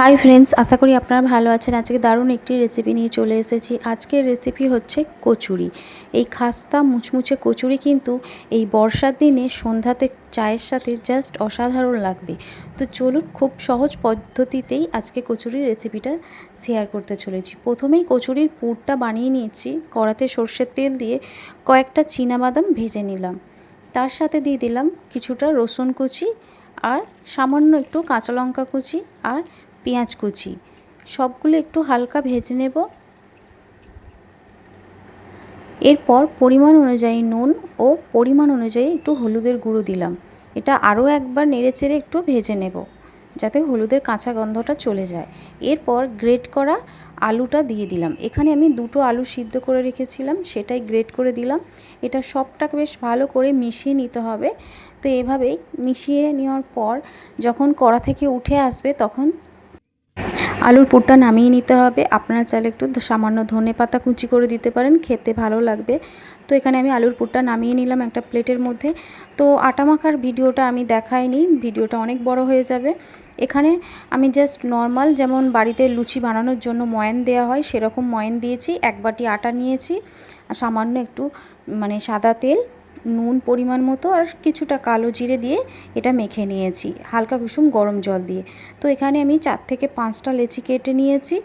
Hi friends আশা করি আপনারা ভালো আছেন। আজকে দারুণ একটি রেসিপি নিয়ে চলে এসেছি। আজকের রেসিপি হচ্ছে কচুরি। এই খাস্তা মুচমুচে কচুরি কিন্তু এই বর্ষার দিনে সন্ধ্যাতে চায়ের সাথে জাস্ট অসাধারণ লাগবে। তো চলুন খুব সহজ পদ্ধতিতেই আজকে কচুরির রেসিপিটা শেয়ার করতে চলেছি। প্রথমেই কচুরির পুরটা বানিয়ে নিয়েছি। কড়াতে সর্ষের তেল দিয়ে কয়েকটা বাদাম ভেজে নিলাম। তার সাথে দিয়ে দিলাম কিছুটা রসুন কুচি আর সামান্য একটু কাঁচা লঙ্কা কুচি আর পেঁয়াজ কুচি। সবগুলো একটু হালকা ভেজে নেব। এরপর পরিমাণ অনুযায়ী নুন ও পরিমাণ অনুযায়ী একটু হলুদের গুঁড়ো দিলাম। এটা আরও একবার নেড়েচেড়ে একটু ভেজে নেব, যাতে হলুদের কাঁচা গন্ধটা চলে যায়। এরপর গ্রেট করা আলুটা দিয়ে দিলাম। এখানে আমি দুটো আলু সিদ্ধ করে রেখেছিলাম, সেটাই গ্রেট করে দিলাম। এটা সবটাকে বেশ ভালো করে মিশিয়ে নিতে হবে। তো এভাবেই মিশিয়ে নেওয়ার পর যখন কড়া থেকে উঠে আসবে তখন আলুর পুরটা নামিয়ে নিতে হবে। আপনারা চাইলে একটু সামান্য ধনে পাতা কুচি করে দিতে পারেন, খেতে ভালো লাগবে। তো এখানে আমি আলুর পুরটা নামিয়ে নিলাম একটা প্লেটের মধ্যে। তো আটা মাখার ভিডিওটা আমি দেখাইনি, ভিডিওটা অনেক বড় হয়ে যাবে। এখানে আমি জাস্ট নর্মাল যেমন বাড়িতে লুচি বানানোর জন্য ময়ান দেওয়া হয়, সেরকম ময়ান দিয়েছি। এক বাটি আটা নিয়েছি সামান্য একটু মানে সাদা তেল নুন পরিমাণ মতো আর কিছুটা কালো জিরে দিয়ে এটা মেখে নিয়েছি, হালকা কুসুম গরম জল দিয়ে। তো এখানে আমি চার থেকে পাঁচটা লেচি কেটে নিয়েছি।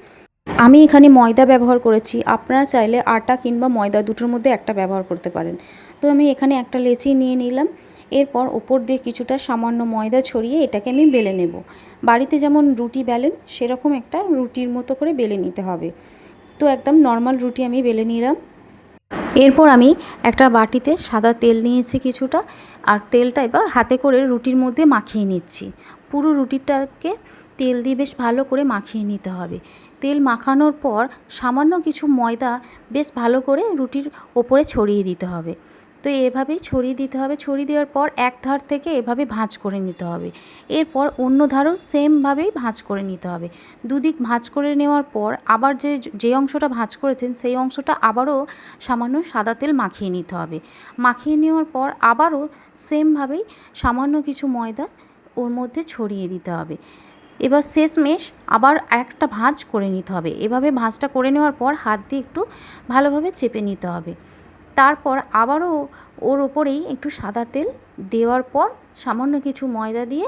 আমি এখানে ময়দা ব্যবহার করেছি, আপনারা চাইলে আটা কিংবা ময়দা দুটোর মধ্যে একটা ব্যবহার করতে পারেন। তো আমি এখানে একটা লেচি নিয়ে নিলাম, এরপর ওপর দিয়ে কিছুটা সামান্য ময়দা ছড়িয়ে এটাকে আমি বেলে নেব। বাড়িতে যেমন রুটি বেলেন, সেরকম একটা রুটির মতো করে বেলে নিতে হবে। তো একদম নর্মাল রুটি আমি বেলে নিলাম। এরপর আমি একটা বাটিতে সাদা তেল নিয়েছি কিছুটা আর তেলটা এবার হাতে করে রুটির মধ্যে মাখিয়ে নিচ্ছি। পুরো রুটিটাকে তেল দিয়ে বেশ ভালো করে মাখিয়ে নিতে হবে। তেল মাখানোর পর সামান্য কিছু ময়দা বেশ ভালো করে রুটির ওপরে ছড়িয়ে দিতে হবে। তো এভাবেই ছড়িয়ে দিতে হবে। ছড়িয়ে দেওয়ার পর এক ধার থেকে এভাবে ভাঁজ করে নিতে হবে। এরপর অন্য ধারও সেমভাবেই ভাঁজ করে নিতে হবে। দুদিক ভাঁজ করে নেওয়ার পর আবার যে যে অংশটা ভাঁজ করেছেন সেই অংশটা আবারও সামান্য সাদা তেল মাখিয়ে নিতে হবে। মাখিয়ে নেওয়ার পর আবারও সেমভাবেই সামান্য কিছু ময়দা ওর মধ্যে ছড়িয়ে দিতে হবে। এবার শেষমেশ আবার একটা ভাঁজ করে নিতে হবে। এভাবে ভাঁজটা করে নেওয়ার পর হাত দিয়ে একটু ভালোভাবে চেপে নিতে হবে। তারপর আবারও ওর ওপরেই একটু সাদা তেল দেওয়ার পর সামান্য কিছু ময়দা দিয়ে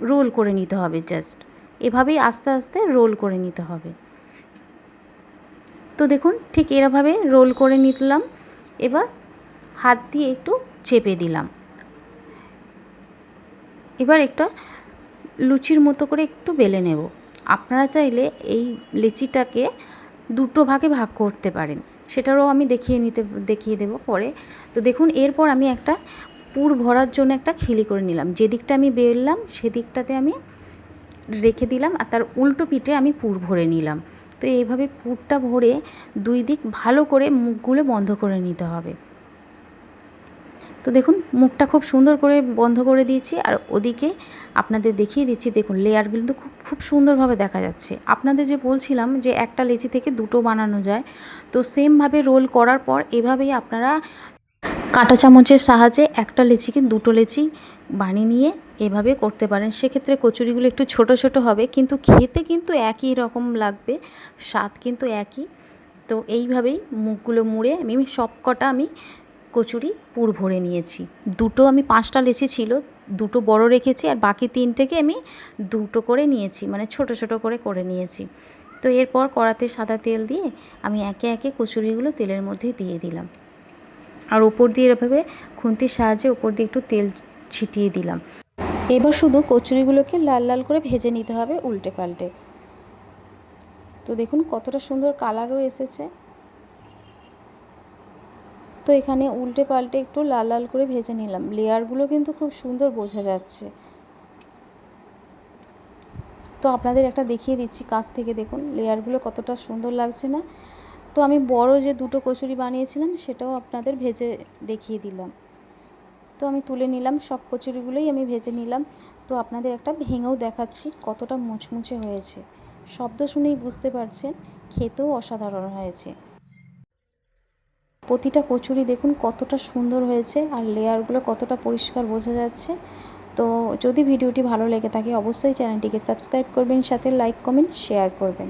রোল করে নিতে হবে জাস্ট। এভাবেই আস্তে আস্তে রোল করে নিতে হবে। তো দেখুন, ঠিক এরভাবে রোল করে নিলাম। এবার হাত দিয়ে একটু চেপে দিলাম। এবার একটা লুচির মতো করে একটু বেলে নেব। আপনারা চাইলে এই লিচিটাকে দুটো ভাগে ভাগ করতে পারেন। সেটারও আমি দেখিয়ে নিতে, দেখিয়ে দেবো পরে। তো দেখুন, এরপর আমি একটা পুর ভরার জন্য একটা খিলি করে নিলাম। যেদিকটা আমি বেরলাম সেদিকটাতে আমি রেখে দিলাম আর তার উল্টো পিঠে আমি পুর ভরে নিলাম। তো এইভাবে পুরটা ভরে দুই দিক ভালো করে মুখগুলো বন্ধ করে নিতে হবে। তো দেখুন, মুখটা খুব সুন্দর করে বন্ধ করে দিয়েছি আর ওদিকে আপনাদের দেখিয়ে দিচ্ছি, দেখুন লেয়ার কিন্তু খুব খুব সুন্দরভাবে দেখা যাচ্ছে। আপনাদের যে বলছিলাম যে একটা লেচি থেকে দুটো বানানো যায়, তো সেমভাবে রোল করার পর এভাবেই আপনারা কাঁটা চামচের সাহায্যে একটা লেচিকে দুটো লেচি বানিয়ে নিয়ে এভাবে করতে পারেন। সেক্ষেত্রে কচুরিগুলো একটু ছোট ছোট হবে, কিন্তু খেতে কিন্তু একই রকম লাগবে, স্বাদ কিন্তু একই। তো এইভাবেই মুখগুলো মুড়ে আমি সব কটা আমি কচুরি, পুর ভরে নিয়েছি। দুটো আমি পাঁচটা লেচি ছিল, দুটো বড় রেখেছি আর বাকি তিনটেকে আমি দুটো করে নিয়েছি মানে ছোট ছোট করে করে নিয়েছি। তো এরপর কড়াতে সাদা তেল দিয়ে আমি একে একে কচুরিগুলো তেলের মধ্যে দিয়ে দিলাম। আর ওপর দিয়ে এভাবে খুন্তির সাহায্যে ওপর দিয়ে একটু তেল ছিটিয়ে দিলাম। এবার শুধু কচুরিগুলোকে লাল লাল করে ভেজে নিতে হবে উল্টে পাল্টে। তো দেখুন কতটা সুন্দর কালারও এসেছে। তো এখানে উল্টে পাল্টে একটু লাল লাল করে ভেজে নিলাম। লেয়ারগুলো কিন্তু খুব সুন্দর বোঝা যাচ্ছে। তো আপনাদের একটা দেখিয়ে দিচ্ছি কাছ থেকে, দেখুন, লেয়ারগুলো কতটা সুন্দর লাগছে না। তো আমি বড় যে দুটো কচুরি বানিয়েছিলাম, সেটাও আপনাদের ভেজে দেখিয়ে দিলাম। তো আমি তুলে নিলাম, সব কচুরিগুলোই আমি ভেজে নিলাম। তো আপনাদের একটা ভেঙেও দেখাচ্ছি কতটা মুচমুচে হয়েছে। শব্দ শুনেই বুঝতে পারছেন, খেতেও অসাধারণ হয়েছে। প্রতিটা কচুরি দেখুন কতটা সুন্দর হয়েছে আর লেয়ারগুলো কতটা পরিষ্কার বোঝা যাচ্ছে। তো যদি ভিডিওটি ভালো লেগে থাকে, অবশ্যই চ্যানেলটিকে সাবস্ক্রাইব করবেন, সাথে লাইক, কমেন্ট, শেয়ার করবেন।